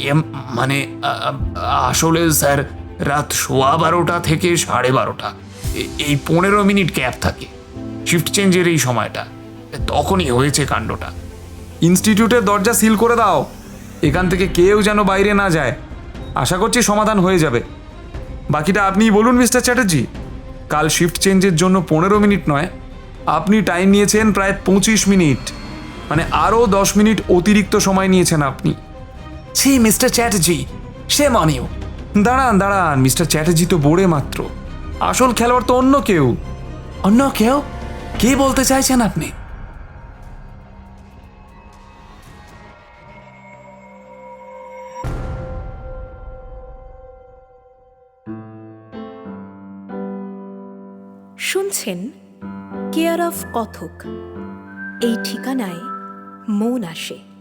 ইয়ে মানে আসলে স্যার, রাত সোয়া বারোটা থেকে সাড়ে বারোটা। এই পনেরো মিনিট গ্যাপ থাকে শিফট চেঞ্জের এই সময়টা। তখনই হয়েছে কাণ্ডটা। ইনস্টিটিউটের দরজা সিল করে দাও। এখান থেকে কেউ যেন বাইরে না যায়। আশা করছি সমাধান হয়ে যাবে। বাকিটা আপনিই বলুন, মিস্টার চ্যাটার্জি। কাল শিফট চেঞ্জের জন্য পনেরো মিনিট নয়, আপনি টাইম নিয়েছেন প্রায় পঁচিশ মিনিট। মানে আরও দশ মিনিট অতিরিক্ত সময় নিয়েছেন আপনি। ছি, মিস্টার চ্যাটার্জি। সে মানিও। দাঁড়ান দাঁড়ান, মিস্টার চ্যাটার্জি তো বোড়ে মাত্র। আসল খেলোয়াড় তো অন্য কেউ। অন্য কেউ? কে বলতে চাইছেন আপনি? শুনছেন কেয়ার অফ কথক। এই ঠিকানায় মন আসে।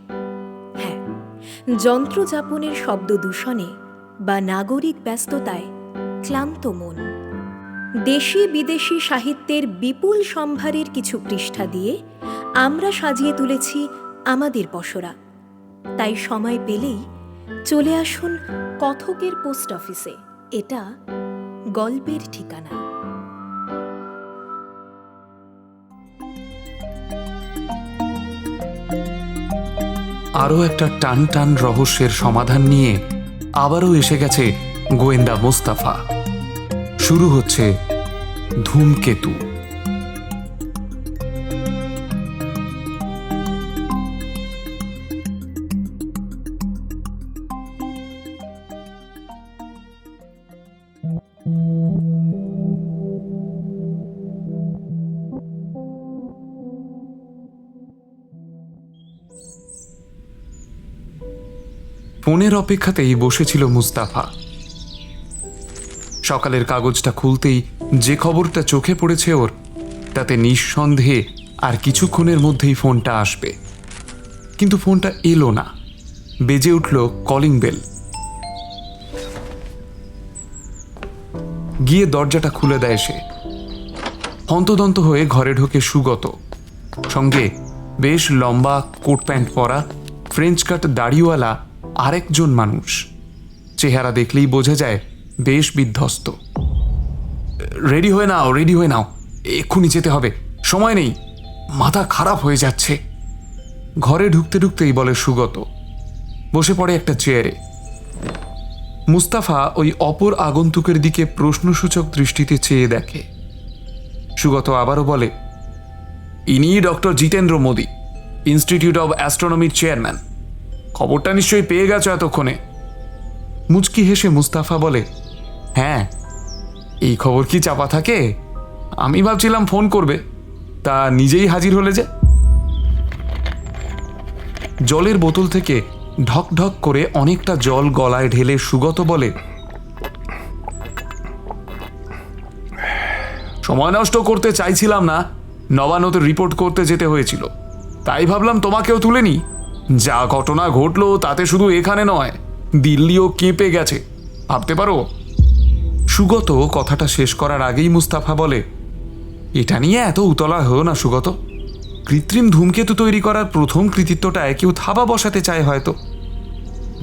যন্ত্রযাপনের শব্দ দূষণে বা নাগরিক ব্যস্ততায় ক্লান্ত মন। দেশি বিদেশি সাহিত্যের বিপুল সম্ভারের কিছু পৃষ্ঠা দিয়ে আমরা সাজিয়ে তুলেছি আমাদের পসরা তাই সময় পেলেই চলে আসুন কথকের পোস্ট অফিসে। এটা গল্পের ঠিকানা। আরও একটা টান টান রহস্যের সমাধান নিয়ে আবারও এসে গেছে গোয়েন্দা মোস্তাফা। শুরু হচ্ছে ধূমকেতু। ফোনের অপেক্ষাতেই বসেছিল মুস্তাফা। সকালের কাগজটা খুলতেই যে খবরটা চোখে পড়েছে ওর, তাতে নিঃসন্দেহে আর কিছুক্ষণের মধ্যেই ফোনটা আসবে। কিন্তু ফোনটা এলো না। বেজে উঠল কলিং বেল। গিয়ে দরজাটা খুলে দেয় সে। হন্তদন্ত হয়ে ঘরে ঢোকে সুগত। সঙ্গে বেশ লম্বা কোট প্যান্ট পরা, ফ্রেঞ্চ কাট দাড়িওয়ালা আরেকজন মানুষ। চেহারা দেখলেই বোঝা যায় বেশ বিধ্বস্ত। রেডি হয়ে নাও, রেডি হয়ে নাও। এক্ষুনি যেতে হবে। সময় নেই। মাথা খারাপ হয়ে যাচ্ছে। ঘরে ঢুকতে ঢুকতেই বলে সুগত। বসে পড়ে একটা চেয়ারে। মুস্তাফা ওই অপর আগন্তুকের দিকে প্রশ্নসূচক দৃষ্টিতে চেয়ে দেখে। সুগত আবারও বলে ইনি doctor Jitendra Modi, institute of অ্যাস্ট্রোনমির chairman. খবরটা নিশ্চয়ই পেয়ে গেছো এতক্ষণে। মুচকি হেসে মুস্তাফা বলে হ্যাঁ এই খবর কি চাপা থাকে? আমি ভাবছিলাম ফোন করবে, তা নিজেই হাজির হলে যে। জলের বোতল থেকে ঢক ঢক করে অনেকটা জল গলায় ঢেলে সুগত বলে, সময় নষ্ট করতে চাইছিলাম না, নবান্নতে রিপোর্ট করতে যেতে হয়েছিল। তাই ভাবলাম তোমাকেও তুলে নি যা ঘটনা ঘটলো তাতে শুধু এখানে নয়, দিল্লিও কেঁপে গেছে। ভাবতে পারো? সুগত কথাটা শেষ করার আগেই মুস্তাফা বলে, এটা নিয়ে এত উতলা হও না সুগত। কৃত্রিম ধূমকেতু তৈরি করার প্রথম কৃতিত্বটায় কেউ থাবা বসাতে চায় হয়তো।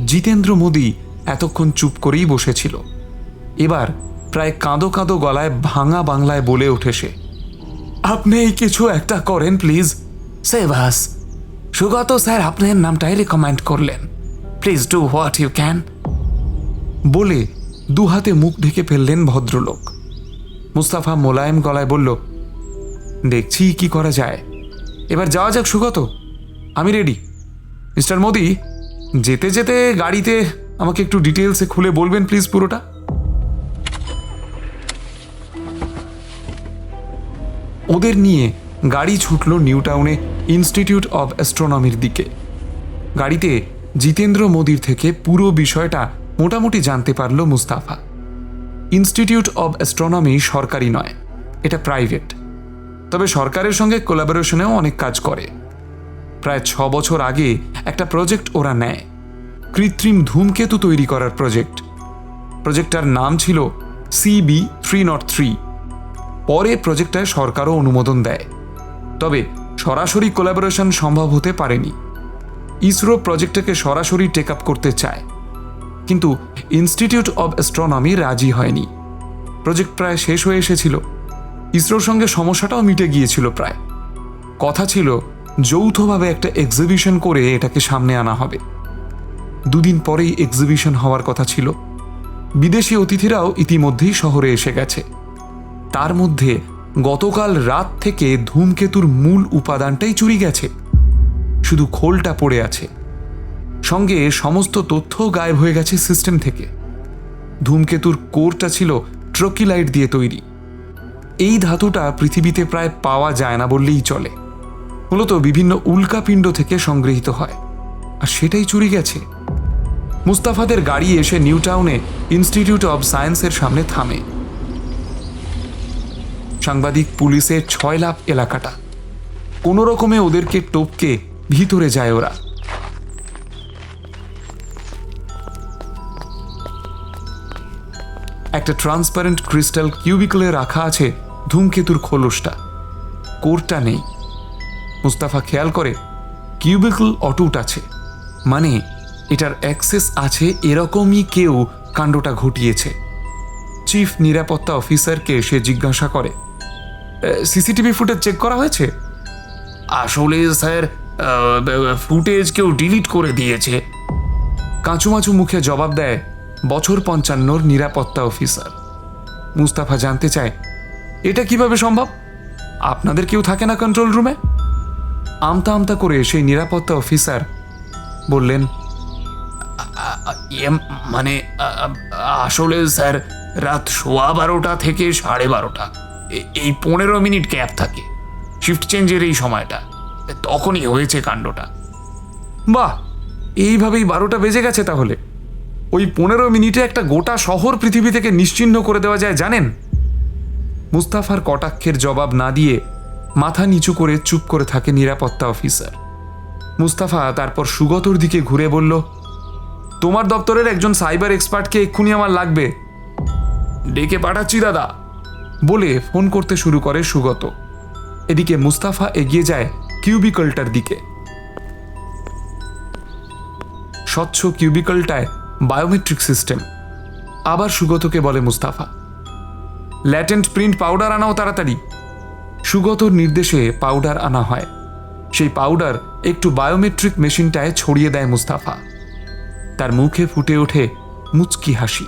জিতেন্দ্র মোদী এতক্ষণ চুপ করেই বসেছিল। এবার প্রায় কাঁদো কাঁদো গলায় ভাঙা বাংলায় বলে ওঠে সে, আপনি কিছু একটা করেন প্লিজ। সেবাস সুগত স্যার আপনার নামটাই রেকমেন্ড করলেন। Please do what you can বলে দু হাতে মুখ ঢেকে ফেললেন ভদ্রলোক। মুস্তাফা মোলায়েম গলায় বলল, দেখছি কি করা যায়। এবার যাওয়া যাক সুগত, আমি রেডি মিস্টার মোদি, যেতে যেতে গাড়িতে আমাকে একটু ডিটেলসে খুলে বলবেন প্লিজ পুরোটা? ওদের নিয়ে গাড়ি ছুটল নিউ টাউনে। ইনস্টিটিউট অব অ্যাস্ট্রোনমির দিকে। গাড়িতে জিতেন্দ্র মোদির থেকে পুরো বিষয়টা মোটামুটি জানতে পারল মুস্তাফা। ইনস্টিটিউট অব অ্যাস্ট্রোনমি সরকারি নয়, এটা প্রাইভেট। তবে সরকারের সঙ্গে কোলাবোরেশনেও অনেক কাজ করে। প্রায় ছ বছর আগে একটা প্রজেক্ট ওরা নেয়। কৃত্রিম ধূমকেতু তৈরি করার প্রজেক্ট। প্রজেক্টটার নাম ছিল সিবি থ্রি নট থ্রি। পরে প্রজেক্টটায় সরকারও অনুমোদন দেয়। তবে সরাসরি কোলাবোরেশন সম্ভব হতে পারেনি। ইসরো প্রজেক্টটাকে সরাসরি টেক আপ করতে চায়। কিন্তু ইনস্টিটিউট অব অ্যাস্ট্রোনমি রাজি হয়নি। প্রজেক্ট প্রায় শেষ হয়ে এসেছিল। ইসরোর সঙ্গে সমস্যাটাও মিটে গিয়েছিল প্রায়। কথা ছিল, যৌথভাবে একটা এক্সিবিশন করে এটাকে সামনে আনা হবে। দুদিন পরেই এক্সিবিশন হওয়ার কথা ছিল। বিদেশি অতিথিরাও ইতিমধ্যেই শহরে এসে গেছে। তার মধ্যে গতকাল রাত থেকে ধূমকেতুর মূল উপাদানটাই চুরি গেছে। শুধু খোলটা পড়ে আছে। সঙ্গে সমস্ত তথ্য গায়েব হয়ে গেছে সিস্টেম থেকে। ধূমকেতুর কোরটা ছিল ট্রকিলাইট দিয়ে তৈরি। এই ধাতুটা পৃথিবীতে প্রায় পাওয়া যায় না বললেই চলে। মূলত বিভিন্ন উল্কাপিণ্ড থেকে সংগৃহীত হয়। আর সেটাই চুরি গেছে। মুস্তাফাদের গাড়ি এসে নিউটাউনে ইনস্টিটিউট অব সায়েন্সের সামনে থামে। সাংবাদিক পুলিশের ছয় লাভ এলাকাটা। কোনো রকমে ওদেরকে টপকে ভিতরে যায় ওরা। একটা ট্রান্সপারেন্ট ক্রিস্টাল কিউবিকলে রাখা আছে ধূমকেতুর খোলসটা। কোরটা নেই। মুস্তাফা খেয়াল করে, কিউবিকল অটুট আছে। মানে এটার অ্যাক্সেস আছে এরকমই কেউ কাণ্ডটা ঘটিয়েছে। চিফ নিরাপত্তা অফিসারকে সে জিজ্ঞাসা করে। সিসিটিভি ফুটেজ চেক করা হয়েছে? আসলে স্যার ফুটেজ কেউ ডিলিট করে দিয়েছে। কাঁচুমাচু মুখে জবাব দেয় বছর পঞ্চান্নর নিরাপত্তা অফিসার মুস্তাফা জানতে চায় এটা কীভাবে সম্ভব? আপনাদের কেউ থাকে না কন্ট্রোল রুমে আমতা আমতা করে সেই নিরাপত্তা অফিসার বললেন ইয়ে, মানে আসলে স্যার রাত সোয়া বারোটা থেকে সাড়ে বারোটা। এই পনেরো মিনিট গ্যাপ থাকে শিফট চেঞ্জের এই সময়টা। তখনই হয়েছে কাণ্ডটা। বাহ, এইভাবেই বারোটা বেজে গেছে তাহলে। ওই পনেরো মিনিটে একটা গোটা শহর পৃথিবী থেকে নিশ্চিহ্ন করে দেওয়া যায়, জানেন? মুস্তাফার কটাক্ষের জবাব না দিয়ে মাথা নিচু করে চুপ করে থাকে নিরাপত্তা অফিসার। মুস্তাফা তারপর সুগতর দিকে ঘুরে বলল, তোমার দপ্তরের একজন সাইবার এক্সপার্টকে এক্ষুনি আমার লাগবে। ডেকে পাঠাচ্ছি, দাদা। বলে ফোন করতে শুরু করে সুগত। এদিকে মুস্তাফা এগিয়ে যায় কিউবিকলটার দিকে। স্বচ্ছ কিউবিকলটায় বায়োমেট্রিক সিস্টেম। আবার সুগতকে বলে মুস্তাফা ল্যাটেন্ট প্রিন্ট পাউডার আনাও তাড়াতাড়ি। সুগতর নির্দেশে পাউডার আনা হয়। সেই পাউডার একটু বায়োমেট্রিক মেশিনটায় ছড়িয়ে দেয় মুস্তাফা। তার মুখে ফুটে ওঠে মুচকি হাসি।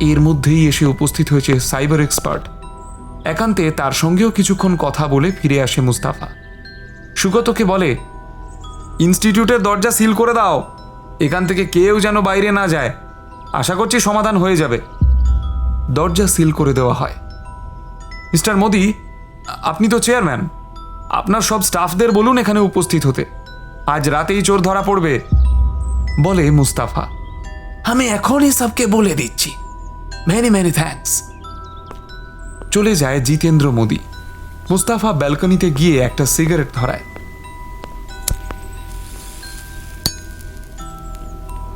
এর মধ্যেই এসে উপস্থিত হয়েছে সাইবার এক্সপার্ট। একান্তে তার সঙ্গেও কিছুক্ষণ কথা বলে ফিরে আসে মুস্তাফা। সুগতকে বলে, ইনস্টিটিউটের দরজা সিল করে দাও। এখান থেকে কেউ যেন বাইরে না যায়। আশা করছি সমাধান হয়ে যাবে। দরজা সিল করে দেওয়া হয়। মিস্টার মোদি, আপনি তো চেয়ারম্যান। আপনার সব স্টাফদের বলুন এখানে উপস্থিত হতে। আজ রাতেই চোর ধরা পড়বে। বলে মুস্তাফা। আমি এখনই সবকে বলে দিচ্ছি। মেনি মেনি থ্যাঙ্কস চলে যায় জিতেন্দ্র মোদি। মুস্তাফা ব্যালকনিতে গিয়ে একটা সিগারেট ধরায়।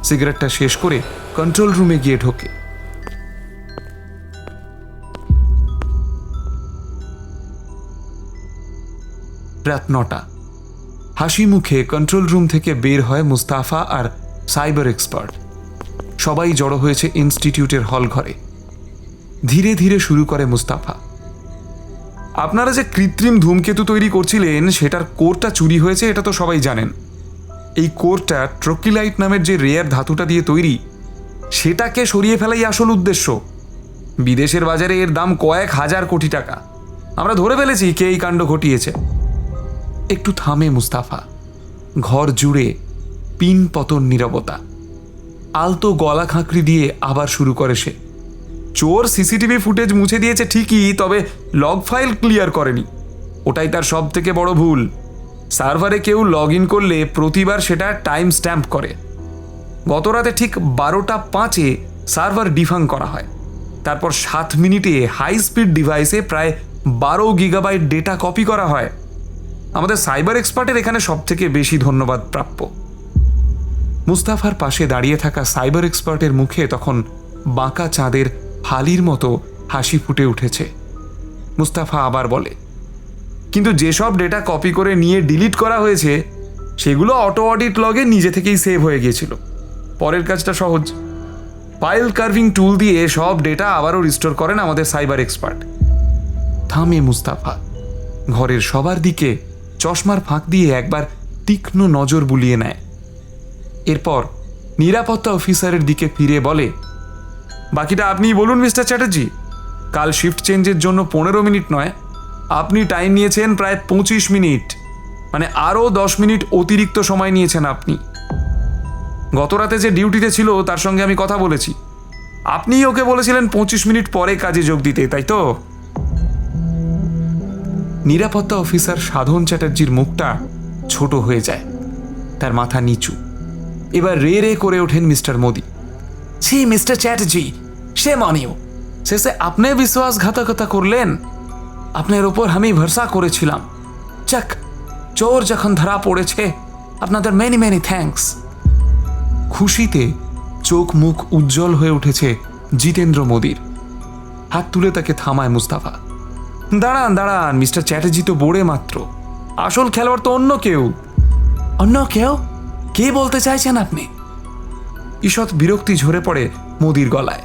সিগারেটটা শেষ করে কন্ট্রোল রুমে গিয়ে ঢোকে। রাত নটা। হাসি মুখে কন্ট্রোল রুম থেকে বের হয় মুস্তাফা আর সাইবার এক্সপার্ট সবাই জড়ো হয়েছে ইনস্টিটিউটের হল ঘরে ধীরে ধীরে শুরু করে মুস্তাফা। আপনারা যে কৃত্রিম ধূমকেতু তৈরি করছিলেন, সেটার কোরটা চুরি হয়েছে, এটা তো সবাই জানেন। এই কোরটা ট্রকিলাইট নামের যে রেয়ার ধাতুটা দিয়ে তৈরি, সেটাকে সরিয়ে ফেলাই আসল উদ্দেশ্য। বিদেশের বাজারে এর দাম কয়েক হাজার কোটি টাকা। আমরা ধরে ফেলেছি কে এই কাণ্ড ঘটিয়েছে। একটু থামে মুস্তাফা। ঘর জুড়ে পিন পতন নীরবতা। আলতো গলা খাঁকরি দিয়ে আবার শুরু করে সে। চোর সিসিটিভি ফুটেজ মুছে দিয়েছে ঠিকই, তবে লগ ফাইল ক্লিয়ার করেনি। ওটাই তার সব থেকে বড় ভুল। সার্ভারে কেউ লগ ইন করলে প্রতিবার সেটা টাইম স্ট্যাম্প করে। গত রাতে ঠিক বারোটা পাঁচে সার্ভার ডিফাং করা হয়। তারপর সাত মিনিটে হাই স্পিড ডিভাইসে প্রায় বারো গিগাবাইট ডেটা কপি করা হয়। আমাদের সাইবার এক্সপার্টের এখানে সব থেকে বেশি ধন্যবাদ প্রাপ্য। মুস্তাফার পাশে দাঁড়িয়ে থাকা সাইবার এক্সপার্টের মুখে তখন বাঁকা চাঁদের হালির মতো হাসি ফুটে উঠেছে। মুস্তাফা আবার বলে, কিন্তু যেসব ডেটা কপি করে নিয়ে ডিলিট করা হয়েছে, সেগুলো অটো অডিট লগে নিজে থেকেই সেভ হয়ে গিয়েছিল। পরের কাজটা সহজ। ফাইল কার্ভিং টুল দিয়ে সব ডেটা আবারও রিস্টোর করেন আমাদের সাইবার এক্সপার্ট। থামে মুস্তাফা। ঘরের সবার দিকে চশমার ফাঁক দিয়ে একবার তীক্ষ্ণ নজর বুলিয়ে নেয়। এরপর নিরাপত্তা অফিসারের দিকে ফিরে বলে, বাকিটা আপনিই বলুন, মিস্টার চ্যাটার্জি। কাল শিফট চেঞ্জের জন্য পনেরো মিনিট নয়, আপনি টাইম নিয়েছেন প্রায় পঁচিশ মিনিট। মানে আরও দশ মিনিট অতিরিক্ত সময় নিয়েছেন আপনি। গত রাতে যে ডিউটিতে ছিল, তার সঙ্গে আমি কথা বলেছি। আপনিই ওকে বলেছিলেন পঁচিশ মিনিট পরে কাজে যোগ দিতে, তাই তো? নিরাপত্তা অফিসার সাধন চ্যাটার্জির মুখটা ছোট হয়ে যায়, তার মাথা নিচু। এবার রে রে করে ওঠেন মিস্টার মোদি। ছি, মিস্টার চ্যাটার্জি, সে মানিও। শেষে আপনি বিশ্বাসঘাতকতা করলেন? আপনার ওপর আমি ভরসা করেছিলাম। যাক চোর যখন ধরা পড়েছে, আপনাদের মেনি মেনি থ্যাঙ্কস খুশিতে চোখ মুখ উজ্জ্বল হয়ে উঠেছে জিতেন্দ্র মোদির। হাত তুলে তাকে থামায় মুস্তাফা। দাঁড়ান দাঁড়ান, মিস্টার চ্যাটার্জি তো বোড়ে মাত্র। আসল খেলোয়াড় তো অন্য কেউ। অন্য কেউ? কে বলতে চাইছেন আপনি? ঈষৎ বিরক্তি ঝরে পড়ে মোদির গলায়।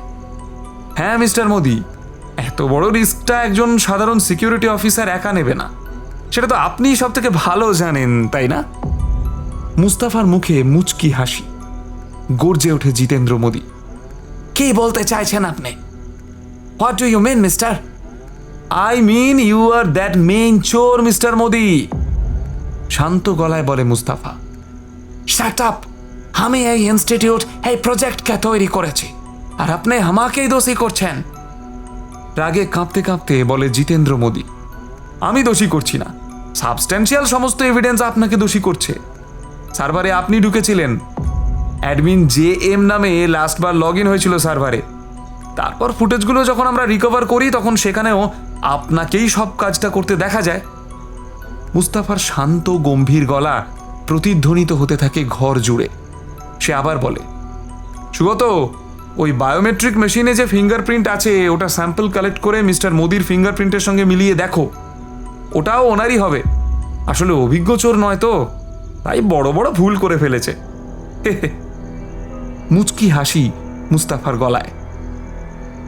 হ্যাঁ মিস্টার মোদি এত বড় রিস্কটা একজন সাধারণ সিকিউরিটি অফিসার একা নেবে না। সেটা তো আপনিই সব থেকে ভালো জানেন তাই না? মুস্তাফার মুখে মুচকি হাসি। গর্জে ওঠে জিতেন্দ্র মোদি। কে বলতে চাইছেন আপনি? What do you mean mister I mean you are that main চোর মিস্টার মোদি শান্ত গলায় বলে মুস্তাফা। শাট আপ আমি এই ইনস্টিটিউট এই প্রজেক্টকে তৈরি করেছি। আর আপনি আমাকেই দোষী করছেন। রাগে কাঁপতে কাঁপতে বলে জিতেন্দ্র মোদী, আমি দোষী করছি না। সাবস্ট্যান্সিয়াল সমস্ত এভিডেন্স আপনাকে দোষী করছে। সার্ভারে আপনি ঢুকেছিলেন। অ্যাডমিন জে এম নামে লাস্টবার লগ ইন হয়েছিল সার্ভারে। তারপর ফুটেজগুলো যখন আমরা রিকভার করি, তখন সেখানেও আপনাকেই সব কাজটা করতে দেখা যায়। মুস্তাফার শান্ত, গম্ভীর গলা প্রতিধ্বনিত হতে থাকে ঘর জুড়ে। সে আবার বলে, সুগত, ওই বায়োমেট্রিক মেশিনে যে ফিঙ্গারপ্রিন্ট আছে, ওটা স্যাম্পল কালেক্ট করে মিস্টার মোদির ফিঙ্গারপ্রিন্টের সঙ্গে মিলিয়ে দেখো। ওটাও ওনারই হবে। আসলে অভিজ্ঞ চোর নয় তো, তাই বড় বড় ভুল করে ফেলেছে। মুচকি হাসি মুস্তাফার গলায়।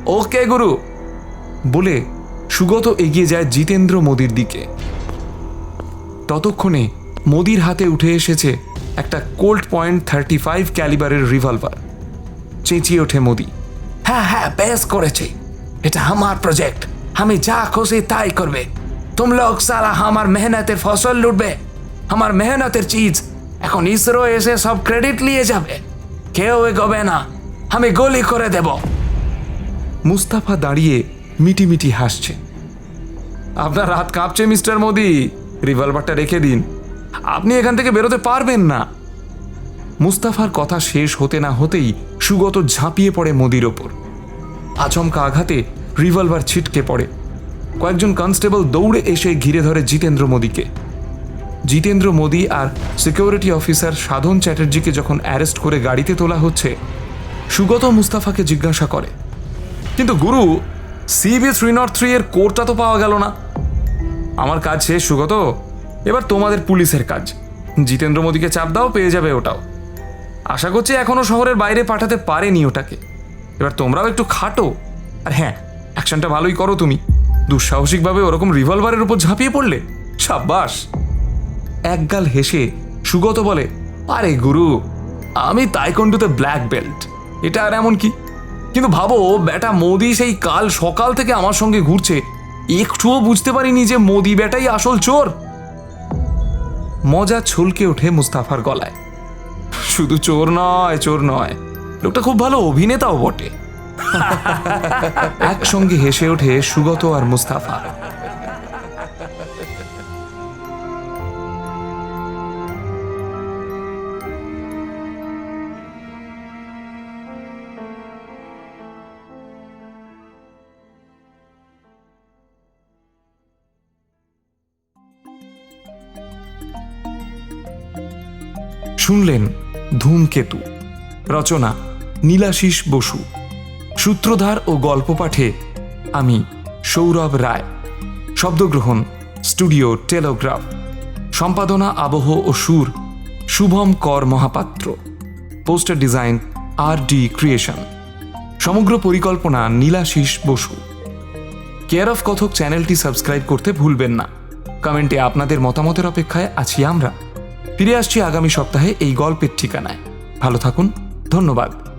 ওকে গুরু। বলে সুগত এগিয়ে যায় জিতেন্দ্র মোদির দিকে। ততক্ষণে মোদির হাতে উঠে এসেছে একটা কোল্ড পয়েন্ট থার্টি ফাইভ ক্যালিবারের রিভলভার। চেঁচিয়ে ওঠে মোদি। হ্যাঁ হ্যাঁ বেশ করেছে। এটা আমার প্রজেক্ট। আমি যা খুশি তাই করবে। তুম লোক সালা আমার মেহনতের ফসল লুটবে। আমার মেহনতের চিজ। এখন ইসরো এসে সব ক্রেডিট নিয়ে যাবে। কেউ এগোবে না। আমি গলি করে দেব। মুস্তাফা দাঁড়িয়ে মিটিমিটি হাসছে। আপনার হাত কাঁপছে, মিস্টার মোদি। রিভলভারটা রেখে দিন। আপনি এখান থেকে বেরোতে পারবেন না। মুস্তাফার কথা শেষ হতে না হতেই সুগত ঝাঁপিয়ে পড়ে মোদির ওপর। আচমকা আঘাতে রিভলভার ছিটকে পড়ে। কয়েকজন কনস্টেবল দৌড়ে এসে ঘিরে ধরে জিতেন্দ্র মোদিকে। জিতেন্দ্র মোদি আর সিকিউরিটি অফিসার সাধন চ্যাটার্জিকে যখন অ্যারেস্ট করে গাড়িতে তোলা হচ্ছে, সুগত মুস্তাফাকে জিজ্ঞাসা করে, কিন্তু গুরু সিবি থ্রি নট থ্রি এর কোডটা তো পাওয়া গেল না? আমার কাজ শেষ, সুগত। এবার তোমাদের পুলিশের কাজ। জিতেন্দ্র মোদীকে চাপ দাও, পেয়ে যাবে ওটাও। আশা করছি এখনও শহরের বাইরে পাঠাতে পারেনি ওটাকে। এবার তোমরাও একটু খাটো। আর হ্যাঁ অ্যাকশনটা ভালোই করো তুমি। দুঃসাহসিকভাবে ওরকম রিভলভারের উপর ঝাঁপিয়ে পড়লে, সাব্বাস। একগাল হেসে সুগত বলে, আরে গুরু, আমি তাইকন্ডুতে ব্ল্যাক বেল্ট। এটা আর এমন কি? কিন্তু ভাবো বেটা মোদি সেই কাল সকাল থেকে আমার সঙ্গে ঘুরছে। একটুও বুঝতে পারিনি যে মোদি বেটাই আসল চোর। মজা ছলকে ওঠে মুস্তাফার গলায়। শুধু চোর নয় চোর নয়, লোকটা খুব ভালো অভিনেতাও বটে। একসঙ্গে হেসে ওঠে সুগত আর মুস্তাফা শুনলেন ধূমকেতু, রচনা নীলাশিস বসু। সূত্রধার ও গল্প পাঠে আমি সৌরভ রায়। শব্দগ্রহণ স্টুডিও টেলোগ্রাফ। সম্পাদনা আবহ ও সুর শুভম কর মহাপাত্র। পোস্টার ডিজাইন আর ডি ক্রিয়েশন। সমগ্র পরিকল্পনা নীলাশিস বসু। কেয়ার অফ কথক চ্যানেলটি সাবস্ক্রাইব করতে ভুলবেন না। কমেন্টে আপনাদের মতামতের অপেক্ষায় আছি আমরা। ফিরে আসছি আগামী সপ্তাহে এই গল্পের ঠিকানায়। ভালো থাকুন ধন্যবাদ।